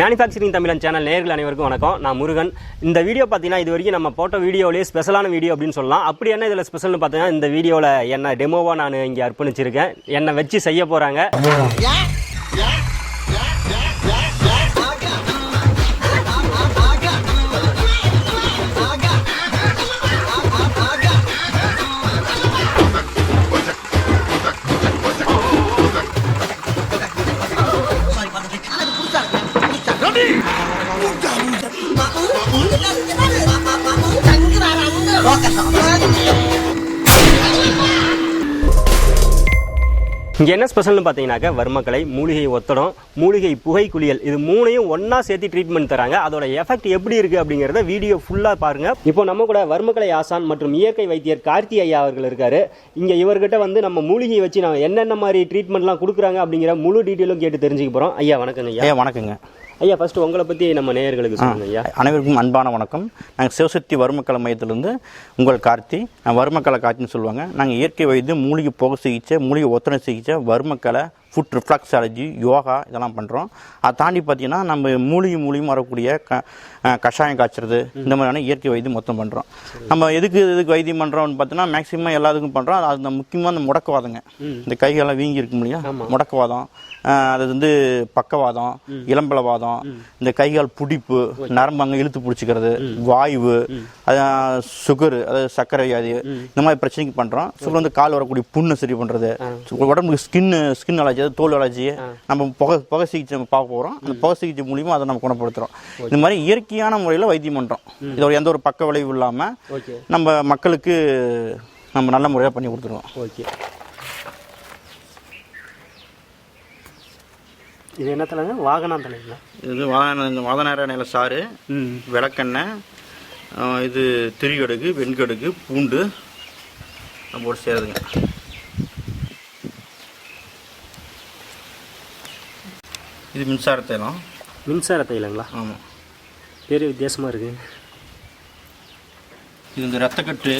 Manufacturing தமிழன் channel நேர்கள் அனைவருக்கும் வணக்கம். நான் முருகன். இந்த வீடியோ பார்த்தீங்கன்னா இது வரைக்கும் நம்ம போட்ட வீடியோலேயே ஸ்பெஷலான வீடியோ அப்படின்னு சொல்லலாம். அப்படி என்ன இதில் ஸ்பெஷல்னு பார்த்தீங்கன்னா இந்த வீடியோவில் என்ன டெமோவாக நான் இங்கே அர்ப்பணிச்சிருக்கேன். என்னை வச்சு செய்ய போகிறாங்க இங்கே என்ன ஸ்பெஷல்னு பார்த்தீங்கன்னாக்கா வர்மக்கலை மூலிகை ஒத்தடம் மூலிகை புகை குளியல் இது மூணையும் ஒன்றா சேர்த்து ட்ரீட்மெண்ட் தராங்க. அதோட எஃபெக்ட் எப்படி இருக்குது அப்படிங்கிறத வீடியோ ஃபுல்லாக பாருங்கள் இப்போ நம்ம கூட வர்மக்கலை ஆசான் மற்றும் இயற்கை வைத்தியர் கார்த்தி ஐயா அவர்கள் இருக்கார். இங்கே இவர்கிட்ட வந்து நம்ம மூலிகையை வச்சு நம்ம என்னென்ன மாதிரி ட்ரீட்மெண்ட்லாம் கொடுக்குறாங்க அப்படிங்கிற முழு டீட்டெயிலும் கேட்டு தெரிஞ்சுக்க போகிறோம் ஐயா வணக்கங்க ஐயா வணக்கங்க. ஐயா ஃபர்ஸ்ட் உங்களை பற்றி நம்ம நேயர்களுக்கு சொல்லுங்க ஐயா. அனைவருக்கும் அன்பான வணக்கம். நாங்கள் சிவசக்தி வறுமக்கலை மையத்திலிருந்து உங்கள் கார்த்தி நான் வறுமக்கலை கார்த்தின்னு சொல்லுவாங்க. நாங்கள் இயற்கை வைத்தியம் மூலிகை புகை சிகிச்சை மூலிகை ஒத்தனை சிகிச்சை வறுமக்கலை ஃபுட் ரிஃப்ளாக்ஸாலஜி யோகா இதெல்லாம் பண்ணுறோம் அதை தாண்டி பார்த்தீங்கன்னா நம்ம மூலிகை மூலியமாக வரக்கூடிய க கஷாயம் காய்ச்சறது இந்த மாதிரியான இயற்கை வைத்தியம் மொத்தம் பண்ணுறோம் நம்ம எதுக்கு எதுக்கு வைத்தியம் பண்ணுறோம்னு பார்த்தீங்கன்னா மேக்ஸிமம் எல்லாத்துக்கும் பண்ணுறோம் அது அந்த முக்கியமாக அந்த முடக்கவாதங்க. இந்த கைகள்லாம் வீங்கி இருக்கும் இல்லையா? முடக்கவாதம். அது வந்து பக்கவாதம் இளம்பலவாதம் இந்த கைகால் புடிப்பு நரம்பு அங்கே இழுத்து பிடிச்சிக்கிறது வாய்வு சுகரு அதாவது சர்க்கரை வியாதி இந்த மாதிரி பிரச்சனைக்கு பண்ணுறோம் சுகர் வந்து கால் வரக்கூடிய புண்ணை சரி பண்ணுறது உடம்புக்கு ஸ்கின் ஸ்கின் அலர்ஜி அதாவது தோல் அலர்ஜி நம்ம புகை புகை சிகிச்சை நம்ம பார்க்க போகிறோம் அந்த புகை சிகிச்சை மூலியமாக அதை நம்ம குணப்படுத்துகிறோம் இந்த மாதிரி இயற்கையான முறையில் வைத்தியம் பண்ணுறோம் இதோட எந்த ஒரு பக்க விளைவு இல்லாமல் நம்ம மக்களுக்கு நம்ம நல்ல முறையாக பண்ணி கொடுத்துருவோம். ஓகே. இது என்ன தலைங்க? வாகனம் தலைங்களா? இது வாதன வாதநார நில சாறு ம். விளக்கெண்ணெய் இது திரிகடுகு வெண்கடுகு பூண்டு நம்ம போட்டு சேருதுங்க இது மின்சார தைலம். மின்சார தைலங்களா? ஆமாம் பேர் வித்தியாசமாக இருக்கு. இது இந்த ரத்தக்கட்டு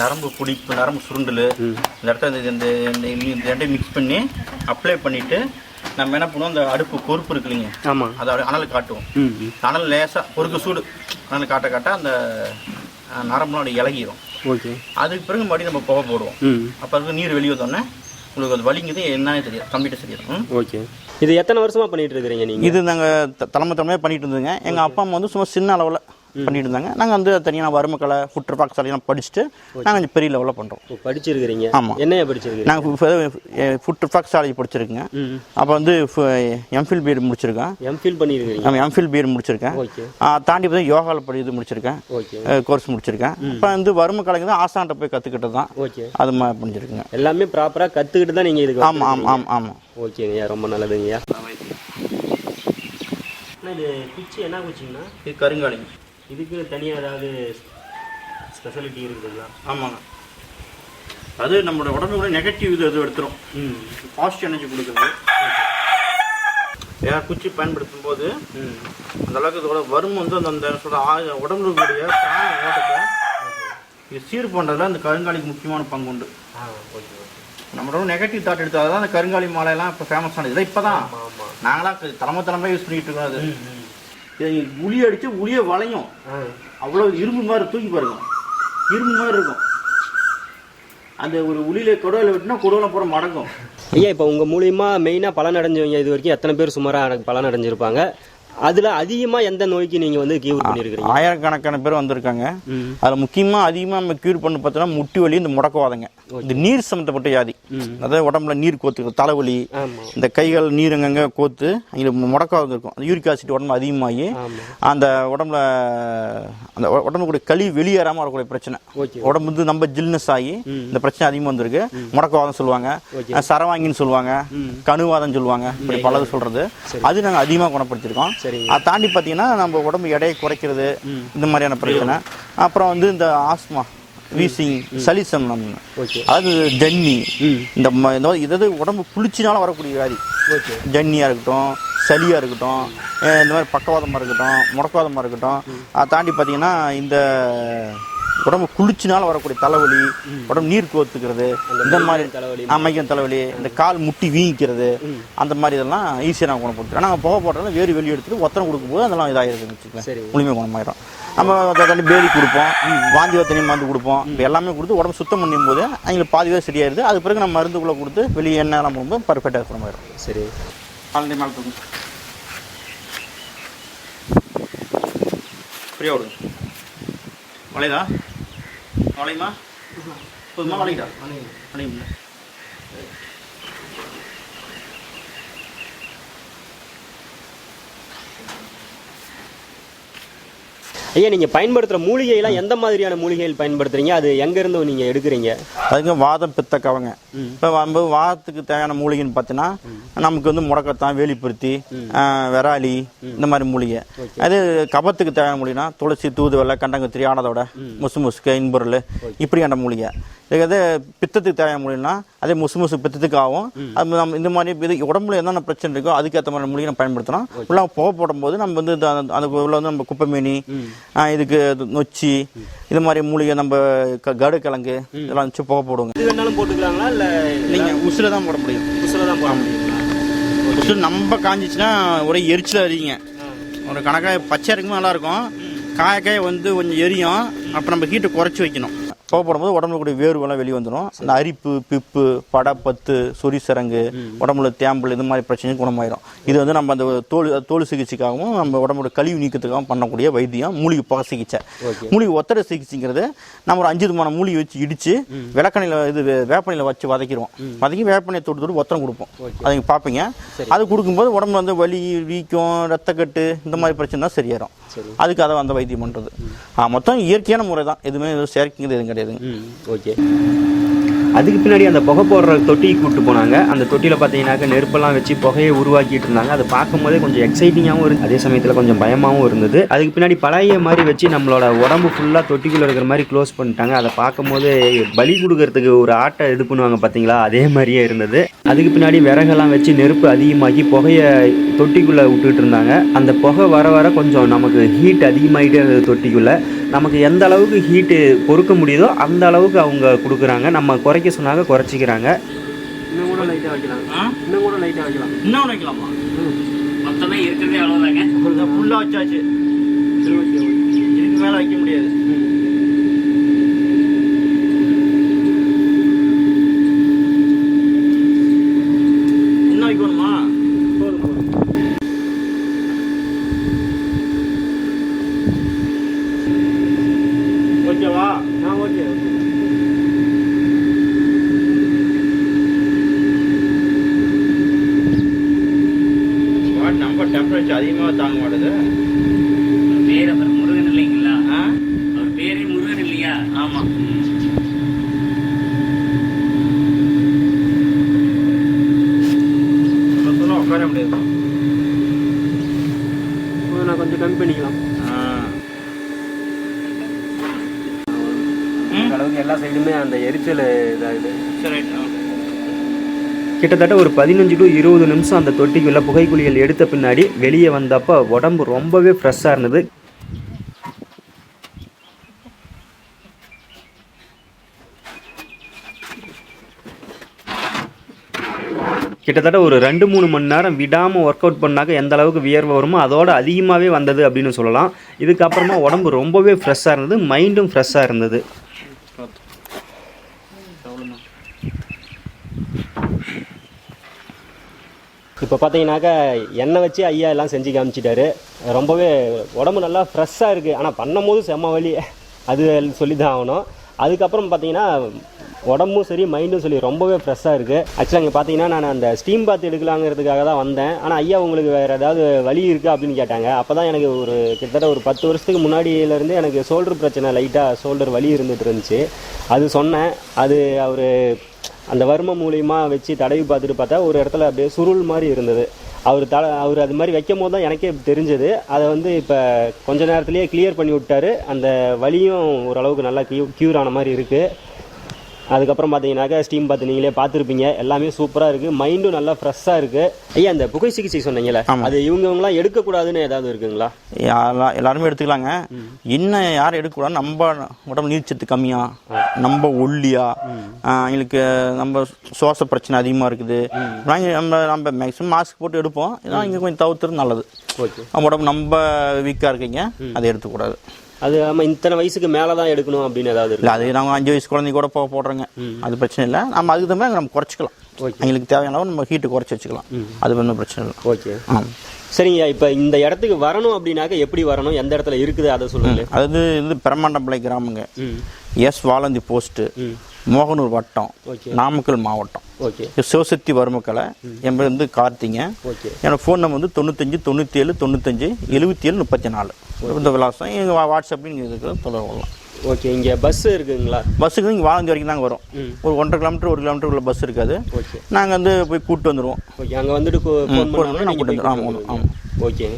நரம்பு பிடிப்பு நரம்பு சுருண்டல். இந்த இடத்த இந்த இந்த ரெண்டையும் மிக்ஸ் பண்ணி அப்ளை பண்ணிவிட்டு நம்ம என்ன பண்ணுவோம்? அந்த அடுப்பு பொறுப்பு இருக்கு இல்லைங்க. ஆமாம் அதை அனல் காட்டுவோம். அனல் லேசாக பொறுக்கு சூடு அனல் காட்ட காட்ட அந்த நரம்புலாம் இலகிரும். ஓகே. அதுக்கு பிறகு மறுபடியும் நம்ம புகை போடுவோம். அப்போ நீர் வெளியே வந்தோடனே உங்களுக்கு அது வலிங்குது என்னன்னு தெரியும் கம்ப்ளீட்டாக தெரியும் ஓகே. இது எத்தனை வருஷமா பண்ணிட்டு இருக்கிறீங்க நீங்க? இது நாங்கள் தலைமை தலைமையாக பண்ணிட்டு இருந்தோங்க எங்கள் அப்பா அம்மா வந்து சும்மா சின்ன அளவில் பண்ணிட்டு இருந்தாங்க நாங்கள் வந்து தனியாக வறுமக்கலை ஃபுட் பாக்ஸ் எல்லாம் படிச்சுட்டு நாங்கள் கொஞ்சம் பெரிய லெவலில் பண்ணுறோம் படிச்சிருக்கிறீங்க. ஆமா. என்னைய படிச்சிருக்கிறீங்க? நாங்கள் ஃபுட் ரிஃபாக்ஸாலஜி படிச்சிருக்கேங்க. ம் அப்போ வந்து எம்ஃபில் பிஎட் முடிச்சிருக்கேன். எம்ஃபில் பண்ணியிருக்கிறீங்க நம்ம எம்ஃபில் பிஎட் முடிச்சிருக்கேன். ஓகே. ஆ, தாண்டி பார்த்து யோகாவில் படி இது முடிச்சிருக்கேன். ஓகே. கோர்ஸ் முடிச்சிருக்கேன். இப்போ வந்து வறுமை கலைக்கு தான் ஆசான்ட்ட போய் கற்றுக்கிட்டு தான். ஓகே. அது மாதிரி பண்ணிச்சிருக்குங்க எல்லாமே ப்ராப்பரா கத்துக்கிட்டு தான் நீங்க இதுக்கு ஆமாம் ஆமாம் ஆமாம் ஆமாம் ஓகேங்கய்யா ரொம்ப நல்லதுங்கய்யா. இது குச்சி என்ன குச்சிங்கண்ணா? இது கருங்காலி இதுக்கு தனியாக ஏதாவது ஸ்பெஷாலிட்டி இருக்குதுங்களா ஆமாங்க. அது நம்மளோட உடம்புல நெகட்டிவ் இது இது எடுத்துரும். பாசிட்டிவ் எனர்ஜி கொடுக்குறது வேற குச்சி பயன்படுத்தும் போது அந்த அளவுக்கு இதோட வரும் வந்து அந்த அந்த உடம்புல இருக்கக்கூடிய பிராண ஓட்டத்தை இது சீர் பண்ணுறதுல அந்த கருங்காலிக்கு முக்கியமான பங்கு உண்டு. நம்மளோட நெகட்டிவ் தாட் எடுத்தால் தான் அந்த கருங்காலி மாலையெல்லாம் இப்போ ஃபேமஸ் ஆனது. இதை இப்போ தான் நாங்களாம் தலைமை தலைமை யூஸ் பண்ணிட்டு இருக்கோம் அது. இது உளி அடித்து உளிய வளையும். அவ்வளோ இரும்பு மாதிரி தூக்கி பாருங்க. இரும்பு மாதிரி இருக்கும். அந்த ஒரு உளியில குடவில் விட்டுனா குடவில் பூரா மடங்கும். ஐயா இப்போ உங்கள் மூலியமா மெயினாக பலன் அடைஞ்சவங்க இது வரைக்கும் எத்தனை பேர் சுமாராக எனக்கு பலன் அடைஞ்சிருப்பாங்க? அதில் அதிகமாக எந்த நோய்க்கு நீங்கள் வந்து கியூர் பண்ணியிருக்கிறீங்க ஆயிரக்கணக்கான பேர் வந்திருக்காங்க. அதில் முக்கியமாக அதிகமாக நம்ம க்யூர் பண்ண பார்த்தோன்னா முட்டி வலி இந்த முடக்கவாதங்க. இந்த நீர் சம்மந்தப்பட்ட வியாதி. அதாவது உடம்புல நீர் கோத்து தலைவலி இந்த கைகள் நீர் அங்கங்கே கோத்து அங்கே முடக்கவாதம் இருக்கும். அந்த யூரிக் ஆசிட் உடம்பு அதிகமாகி அந்த உடம்புல அந்த உ- உடம்புல கூடிய களி வெளியேறாமல் வரக்கூடிய பிரச்சனை. உடம்பு வந்து நம்ம ஜில்னஸ் ஆகி இந்த பிரச்சனை அதிகமாக வந்திருக்கு. முடக்கவாதம் சொல்லுவாங்க. சரவாங்கின்னு சொல்லுவாங்க. கணுவாதம் சொல்லுவாங்க. இப்படி பலது சொல்றது. அது நாங்கள் அதிகமாக குணப்படுத்திருக்கோம். சரிங்க. அதை தாண்டி பார்த்தீங்கன்னா நம்ம உடம்பு எடையை குறைக்கிறது இந்த மாதிரியான பிரச்சனை. அப்புறம் வந்து இந்த ஆஸ்மா வீசிங் சளி சமணம் ஓகே. அதாவது ஜன்னி. இந்த இதாவது உடம்பு குளிர்ச்சினால வரக்கூடிய வியாதி. ஓகே. ஜன்னியாக இருக்கட்டும் சளியாக இருக்கட்டும் இந்த மாதிரி பக்கவாதமாக இருக்கட்டும் முடக்கவாதமாக இருக்கட்டும். அதை தாண்டி பார்த்தீங்கன்னா இந்த உடம்பு குளிச்சினால வரக்கூடிய தலைவலி உடம்பு நீர் கோத்துக்கிறது இந்த மாதிரி தலைவலி அமைக்கும் தலைவலி இந்த கால் முட்டி வீங்கிக்கிறது அந்த மாதிரி இதெல்லாம் ஈஸியாக நான் குணப்படுத்துறோம் நாங்கள் புகை போடுறதுல வேறு வெளியே எடுத்துட்டு ஒத்தனை கொடுக்கும்போது அதெல்லாம் இதாகிருக்குன்னு வச்சுக்கலாம் சரி. முழுமையாக குணமாயிரும். நம்ம தண்ணி பேதி கொடுப்போம் வாந்தி தண்ணி மருந்து கொடுப்போம். இப்போ எல்லாமே கொடுத்து உடம்பு சுத்தம் பண்ணும் போது அவங்களுக்கு பாதி பேர் சரியாயிருது. அது பிறகு நம்ம மருந்துக்குள்ளே கொடுத்து வெளியே எண்ணெய்லாம் பண்ணும்போது பர்ஃபெக்டாக குணமாயிரும். சரி. காலண்டி மேலே தூக்கும் ஃப்ரீயாக விடுங்க வளையுதா? வளையுமா போதுமா வளையுதா வளையுங்களா ஐயா நீங்கள் பயன்படுத்துகிற மூலிகையெல்லாம் எந்த மாதிரியான மூலிகைகள் பயன்படுத்துறீங்க? அது எங்கேருந்து நீங்கள் எடுக்கிறீங்க? அதுக்கு வாதம் பித்த கவங்க இப்போ வந்து வாதத்துக்கு தேவையான மூலிகைன்னு பார்த்தீங்கன்னா நமக்கு வந்து முடக்கத்தான் வேலிப்பருத்தி விராலி இந்த மாதிரி மூலிகை. அது கபத்துக்கு தேவையான மூலிகைனா துளசி தூதுவளை கண்டங்கத்திரி ஆனதோட முசு முசுக்கு இன்பொருள் இப்படியான மூலிகை. வந்து பித்தத்துக்கு தேவையான மூலிகைனா அதே முசு முசு பித்தத்துக்கு ஆகும் அது நம்ம இந்த மாதிரி இது உடம்புல என்னென்ன பிரச்சனை இருக்கோ அதுக்கேற்ற மாதிரி மூலிகை நம்ம பயன்படுத்தணும் உள்ள புகை போடும்போது நம்ம வந்து அந்த- உள்ள வந்து நம்ம குப்பைமேனி ஆஹ், இதுக்கு நொச்சி இது மாதிரி மூலிகை நம்ம கடு கிழங்கு இதெல்லாம் வச்சு புகை போடுவோங்க. இது வேணாலும் போட்டுக்கலாங்களா இல்லை நீங்கள் உசுல தான் போட முடியும். புதுசில் தான் போட முடியுங்களா? உசுறு நம்ம காஞ்சிச்சுன்னா ஒரே எரிச்சல் அறியுங்க ஒரு கணக்காக பச்சை இருக்கும்போது நல்லா இருக்கும். காய காய வந்து கொஞ்சம் எரியும். அப்போ நம்ம ஹீட்டை குறைச்சி வைக்கணும். புகை போடும்போது உடம்புல கூடிய வேர்வெல்லாம் வெளியே வந்துடும் அந்த அரிப்பு பிப்பு படப்பத்து சொறி சரங்கு உடம்புல தேம்பல் இது மாதிரி பிரச்சனையும் குணமாயிரும். இது வந்து நம்ம அந்த தோல் தோல் சிகிச்சைக்காகவும் நம்ம உடம்போட கழிவு நீக்கத்துக்காகவும் பண்ணக்கூடிய வைத்தியம் மூலிகை புகை சிகிச்சை. மூலிகை ஒத்தடை சிகிச்சைங்கிறது நம்ம ஒரு அஞ்சு விதமான மூலிகை வச்சு இடிச்சு விளக்கணையில் இது வேப்பனையில் வச்சு வதக்கிடுவோம் வதக்கி வேப்பனையை தொட்டு தொட்டு ஒத்தனை கொடுப்போம். அதை பார்ப்பீங்க அது கொடுக்கும்போது உடம்புல வந்து வலி வீக்கம் ரத்தக்கட்டு இந்த மாதிரி பிரச்சனை தான் சரியாயிரும். அதுக்கு அதை அந்த வைத்தியம் பண்ணுறது மொத்தம் இயற்கையான முறை தான் எதுவுமே செயற்கைங்கிறது எதுவும் கிடையாதுங்க ம் ஓகே அதுக்கு பின்னாடி அந்த புகை போடுற தொட்டிக்கு கூப்பிட்டு போனாங்க. அந்த தொட்டியில் பார்த்தீங்கன்னாக்க நெருப்பெல்லாம் வச்சு புகையை உருவாக்கிட்டு இருந்தாங்க. அதை பார்க்கும்போதே கொஞ்சம் எக்ஸைட்டிங்காகவும் இருந்து அதே சமயத்தில் கொஞ்சம் பயமாகவும் இருந்தது. அதுக்கு பின்னாடி பழைய மாதிரி வச்சு நம்மளோட உடம்பு ஃபுல்லாக தொட்டிக்குள்ளே இருக்கிற மாதிரி க்ளோஸ் பண்ணிட்டாங்க. அதை பார்க்கும்போது பலி கொடுக்கறதுக்கு ஒரு ஆட்டை இது பண்ணுவாங்க பார்த்தீங்களா? அதே மாதிரியே இருந்தது. அதுக்கு பின்னாடி விறகெல்லாம் வச்சு நெருப்பு அதிகமாகி புகையை தொட்டிக்குள்ளே விட்டுட்டு இருந்தாங்க. அந்த புகை வர வர கொஞ்சம் நமக்கு ஹீட் அதிகமாகிட்டே இருந்தது தொட்டிக்குள்ளே. நமக்கு எந்த அளவுக்கு ஹீட்டு பொறுக்க முடியுதோ அந்த அளவுக்கு அவங்க கொடுக்குறாங்க. நம்ம குறைக்க சொன்னாங்க குறைச்சிக்கிறாங்க. இன்னும் கூட லைட்டாக வைக்கலாம். இன்னும் கூட லைட்டாக வைக்கலாம். இன்னும் வைக்கலாமா? மொத்தமே இருக்கிறதே அவ்வளோதாங்க ஃபுல்லாக வச்சாச்சு. இதுக்கு மேலே வைக்க முடியாது இன்னும் வைக்கணுமா ஓகேவா ஆ ஓகே ஓகே வாட் நம்ம டெம்பரேச்சர் அதிகமாக தாங்க மாட்டுது அவர் பேர் அப்புறம் முருகன் இல்லைங்களா ஆ அவர் பேரே முருகன் இல்லையா ஆமாம் சொன்னால் உட்கார முடியாது நான் கொஞ்சம் கம்மி பண்ணிக்கலாம் ஆ அந்த அளவுக்கு எல்லா சைடுமே எரிச்சல் இதாகுது கிட்டத்தட்ட ஒரு பதினஞ்சு டு இருபது நிமிஷம் அந்த தொட்டிக்குள்ள புகைக்குழிகள் எடுத்த பின்னாடி வெளியே வந்தப்போ உடம்பு ரொம்பவே ஃப்ரெஷ்ஷாக இருந்தது. கிட்டத்தட்ட ஒரு ரெண்டு மூணு மணி நேரம் விடாமல் ஒர்க் அவுட் பண்ணாக்க எந்த அளவுக்கு வியர்வை வருமோ அதோட அதிகமாகவே வந்தது அப்படின்னு சொல்லலாம். இதுக்கப்புறமா உடம்பு ரொம்பவே ஃப்ரெஷ்ஷாக இருந்தது மைண்டும் ஃப்ரெஷ்ஷாக இருந்தது. இப்போ பார்த்தீங்கன்னாக்கா எண்ணெய் வச்சு ஐயா எல்லாம் செஞ்சு காமிச்சிட்டாரு. ரொம்பவே உடம்பு நல்லா ஃப்ரெஷ்ஷாக இருக்குது ஆனால் பண்ணும்போது செம்ம வலி. அது சொல்லி தான் ஆகணும். அதுக்கப்புறம் பார்த்தீங்கன்னா உடம்பும் சரி மைண்டும் சரி ரொம்பவே ஃப்ரெஷ்ஷாக இருக்குது ஆக்சுவலாக இங்கே பார்த்தீங்கன்னா நான் அந்த ஸ்டீம் பாத் எடுக்கலாங்கிறதுக்காக தான் வந்தேன். ஆனால் ஐயா உங்களுக்கு வேறு ஏதாவது வலி இருக்கா அப்படின்னு கேட்டாங்க. அப்போ தான் எனக்கு ஒரு கிட்டத்தட்ட ஒரு பத்து வருஷத்துக்கு முன்னாடியிலேருந்து எனக்கு ஷோல்டர் பிரச்சனை லைட்டாக ஷோல்டர் வலி இருந்துட்டு இருந்துச்சு. அது சொன்னேன். அது அவர் அந்த வர்ம மூலியமா வச்சு தடவி பார்த்துட்டு பார்த்தா ஒரு இடத்துல அப்படியே சுருள் மாதிரி இருந்தது. அவர் த அவர் அது மாதிரி வைக்கும் போது தான் எனக்கே தெரிஞ்சது. அதை வந்து இப்போ கொஞ்ச நேரத்துலேயே கிளியர் பண்ணி விட்டாரு. அந்த வலியும் ஓரளவுக்கு நல்லா க்யூ க்யூர் ஆன மாதிரி இருக்குது அதுக்கப்புறம் பார்த்தீங்கன்னாக்கா ஸ்டீம் பார்த்து நீங்களே பார்த்துருப்பீங்க. எல்லாமே சூப்பராக இருக்குது மைண்டும் நல்லா ஃப்ரெஷ்ஷாக இருக்குது ஐயா அந்த புகை சிகிச்சை சொன்னீங்கல்ல அது இவங்கவங்களாம் எடுக்கக்கூடாதுன்னு ஏதாவது இருக்குங்களா? எல்லா- எல்லாருமே எடுத்துக்கலாங்க. இன்னும் யாரும் எடுக்கக்கூடாது நம்ம உடம்பு நீர்ச்சத்து கம்மியா நம்ம ஒல்லியா ஆஹ் எங்களுக்கு நம்ம சுவாச பிரச்சனை அதிகமாக இருக்குது. நம்ம நம்ம மேக்ஸிமம் மாஸ்க் போட்டு எடுப்போம். இதெல்லாம் இங்கே கொஞ்சம் தவிர்த்துறது நல்லது. ஓகே. நம்ம உடம்பு நம்ம வீக்காக இருக்கீங்க அதை எடுத்துக்கூடாது. அது நம்ம இத்தனை வயசுக்கு மேலே தான் எடுக்கணும் அப்படின்னு ஏதாவது இல்லை அது நம்ம அஞ்சு வயசு குழந்தை கூட போக போடுறோங்க. அது பிரச்சனை இல்லை. நம்ம அதுக்கு தகுந்த நம்ம குறைச்சிக்கலாம். எங்களுக்கு தேவையான நம்ம ஹீட்டு குறைச்சி வச்சுக்கலாம். அது ஒன்றும் பிரச்சனை இல்லை. ஓகே. ஆமாம் சரிங்கய்யா இப்போ இந்த இடத்துக்கு வரணும் அப்படின்னாக்க எப்படி வரணும்? எந்த இடத்துல இருக்குது? அதை சொல்லுங்க அதாவது இது பிரம்மாண்டம்பிள்ளை கிராமங்க. எஸ் வாலந்தி போஸ்ட்டு மோகனூர் வட்டம். நாமக்கல் மாவட்டம். ஓகே. சிவசக்தி வருமக்கலை. என் பேர் வந்து கார்த்திங்க. ஓகே. என்னோட ஃபோன் நம்பர் வந்து தொண்ணூத்தஞ்சு தொண்ணூற்றி ஏழு தொண்ணூத்தஞ்சு எழுபத்தி ஏழு முப்பத்தி நாலு இந்த விலாசம். எங்கள் வாட்ஸ்அப்லையும் நீங்கள் இருக்கிறது தொடர்பு கொள்ளலாம். ஓகே இங்கே பஸ் இருக்குங்களா? பஸ்ஸுக்கு இங்கே வாலந்தி வரைக்கும் தாங்க வரும். ஒரு ஒன்றரை கிலோமீட்டர் ஒரு கிலோமீட்டர் உள்ள பஸ் இருக்காது. ஓகே. நாங்கள் வந்து போய் கூப்பிட்டு வந்துடுவோம் ஓகே அங்கே வந்துட்டு ஃபோன் பண்ணோம்னா பண்ணா நீங்கள் கூட்டிட்டு ஆமாம், ஆமாம். ஓகே.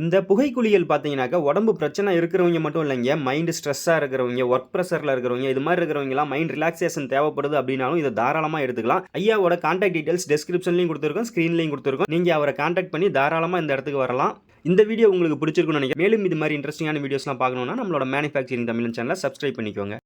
இந்த புகைக்குளியல் பார்த்தீங்கன்னாக்கா உடம்பு பிரச்சனை இருக்கிறவங்க மட்டும் இல்லைங்க. மைண்டு ஸ்ட்ரெஸ்ஸாக இருக்கிறவங்க ஒர்க் ப்ரெஷரில் இருக்கிறவங்க இது மாதிரி இருக்கிறவங்கலாம் மைண்ட் ரிலாக்ஸேஷன் தேவைப்படுது அப்படின்னாலும் இதை தாராளமாக எடுத்துக்கலாம். ஐயாவோட காண்டாக்ட் டீடைல்ஸ் டெஸ்கிரிப்ஷன்லையும் கொடுத்துருக்கோம் ஸ்க்ரீன்லையும் கொடுத்துருக்கோம். நீங்கள் அவரை காண்டாக்ட் பண்ணி தாராளமாக இந்த இடத்துக்கு வரலாம். இந்த வீடியோ உங்களுக்கு பிடிச்சிருக்குன்னு நினைக்கிறேன். மேலும் இது மாதிரி இன்ட்ரெஸ்டிங்கான வீடியோஸ்லாம் பார்க்கணுன்னா நம்மளோட மேனுஃபேக்சரிங் தமிழ் சேனலை சப்ஸ்கிரைப் பண்ணிக்கோங்க.